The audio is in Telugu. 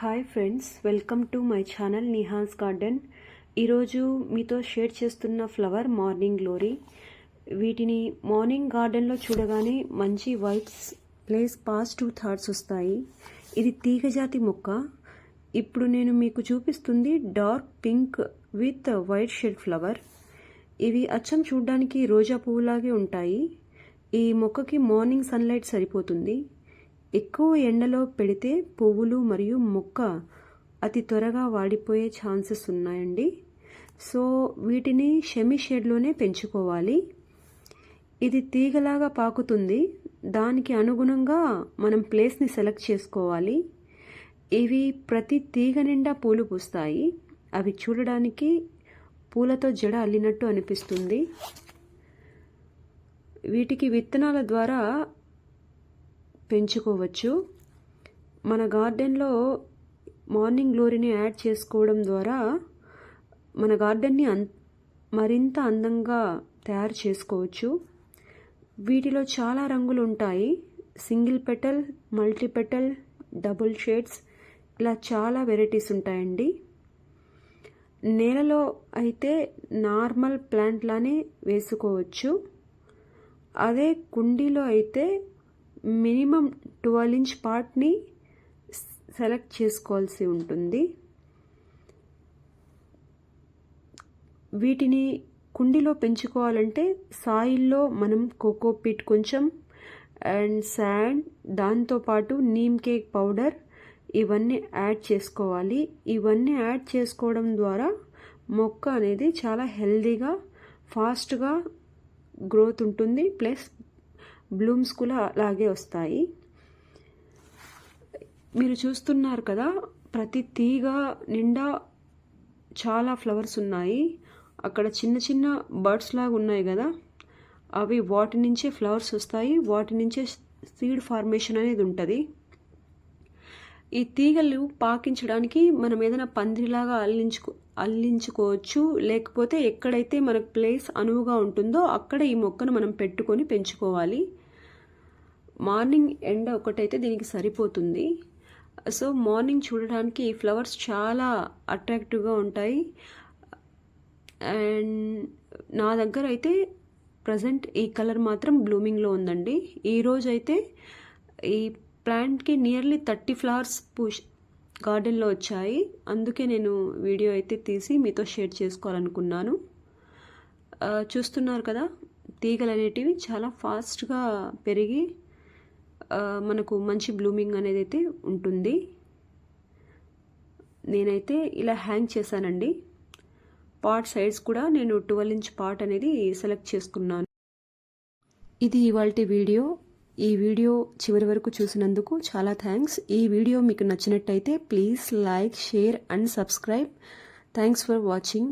Hi friends welcome to my channel Nihan's garden ఈరోజు మీతో షేర్ చేస్తున్న ఫ్లవర్ మార్నింగ్ గ్లోరీ వీటిని మార్నింగ్ గార్డెన్లో చూడగానే మంచి వైబ్స్ ప్లేస్ పాజిటివ్ థాట్స్ వస్తాయి. ఇది తీగజాతి మొక్క. ఇప్పుడు నేను మీకు చూపిస్తుంది dark pink with white shade flower ఇవి అచ్చం చూడడానికి రోజా పువ్వులాగే ఉంటాయి. ఈ మొక్కకి మార్నింగ్ సన్లైట్ సరిపోతుంది. ఎక్కువ ఎండలో పెడితే పువ్వులు మరియు మొక్క అతి త్వరగా వాడిపోయే ఛాన్సెస్ ఉన్నాయండి. సో వీటిని షెమి షేడ్లోనే పెంచుకోవాలి. ఇది తీగలాగా పాకుతుంది. దానికి అనుగుణంగా మనం ప్లేస్ని సెలెక్ట్ చేసుకోవాలి. ఇవి ప్రతి తీగ నిండా పూలు పూస్తాయి. అవి చూడడానికి పూలతో జడ అల్లినట్టు అనిపిస్తుంది. వీటికి విత్తనాల ద్వారా పెంచుకోవచ్చు. మన గార్డెన్లో మార్నింగ్ గ్లోరీని యాడ్ చేసుకోవడం ద్వారా మన గార్డెన్ని అన్ మరింత అందంగా తయారు చేసుకోవచ్చు. వీటిలో చాలా రంగులు ఉంటాయి single petal multi petal double shades ఇలా చాలా వెరైటీస్ ఉంటాయండి. నేలలో అయితే నార్మల్ ప్లాంట్లానే వేసుకోవచ్చు. అదే కుండీలో అయితే మినిమం ట్వెల్వ్ ఇంచ్ పార్ట్ని సెలెక్ట్ చేసుకోవాల్సి ఉంటుంది. వీటిని కుండీలో పెంచుకోవాలంటే సాయిల్లో మనం కోకోపీట్ కొంచెం అండ్ శాండ్ దాంతోపాటు నీమ్ కేక్ పౌడర్ ఇవన్నీ యాడ్ చేసుకోవాలి. ఇవన్నీ యాడ్ చేసుకోవడం ద్వారా మొక్క అనేది చాలా హెల్దీగా ఫాస్ట్గా గ్రోత్ ఉంటుంది. ప్లస్ బ్లూమ్స్ కూడా అలాగే వస్తాయి. మీరు చూస్తున్నారు కదా ప్రతి తీగ నిండా చాలా ఫ్లవర్స్ ఉన్నాయి. అక్కడ చిన్న చిన్న బర్డ్స్ లాగా ఉన్నాయి కదా. అవి వాటి నుంచే ఫ్లవర్స్ వస్తాయి. వాటి నుంచే సీడ్ ఫార్మేషన్ అనేది ఉంటుంది. ఈ తీగలు పాకించడానికి మనం ఏదైనా పందిరిలాగా అల్లించుకో అల్లించుకోవచ్చు. లేకపోతే ఎక్కడైతే మనకు ప్లేస్ అనువుగా ఉంటుందో అక్కడ ఈ మొక్కను మనం పెట్టుకొని పెంచుకోవాలి. మార్నింగ్ ఎండ ఒకటైతే దీనికి సరిపోతుంది. సో మార్నింగ్ చూడడానికి ఈ ఫ్లవర్స్ చాలా అట్రాక్టివ్గా ఉంటాయి. అండ్ నా దగ్గర అయితే ప్రజెంట్ ఈ కలర్ మాత్రం బ్లూమింగ్లో ఉందండి. ఈరోజు అయితే ఈ ప్లాంట్కి నియర్లీ థర్టీ ఫ్లవర్స్ పూష్ గార్డెన్లో వచ్చాయి. అందుకే నేను వీడియో అయితే తీసి మీతో షేర్ చేసుకోవాలనుకున్నాను. చూస్తున్నారు కదా తీగలు అనేటివి చాలా ఫాస్ట్గా పెరిగి మనకు మంచి బ్లూమింగ్ అనేది అయితే ఉంటుంది. నేనైతే ఇలా హ్యాంగ్ చేశానండి. పాట్ సైడ్స్ కూడా నేను ట్వెల్వ్ ఇంచ్ పాట్ అనేది సెలెక్ట్ చేసుకున్నాను. ఇది ఇవాళ వీడియో. ఈ వీడియో చివరి వరకు చూసినందుకు చాలా థ్యాంక్స్. ఈ వీడియో మీకు నచ్చినట్టయితే please like share and subscribe. Thanks for watching.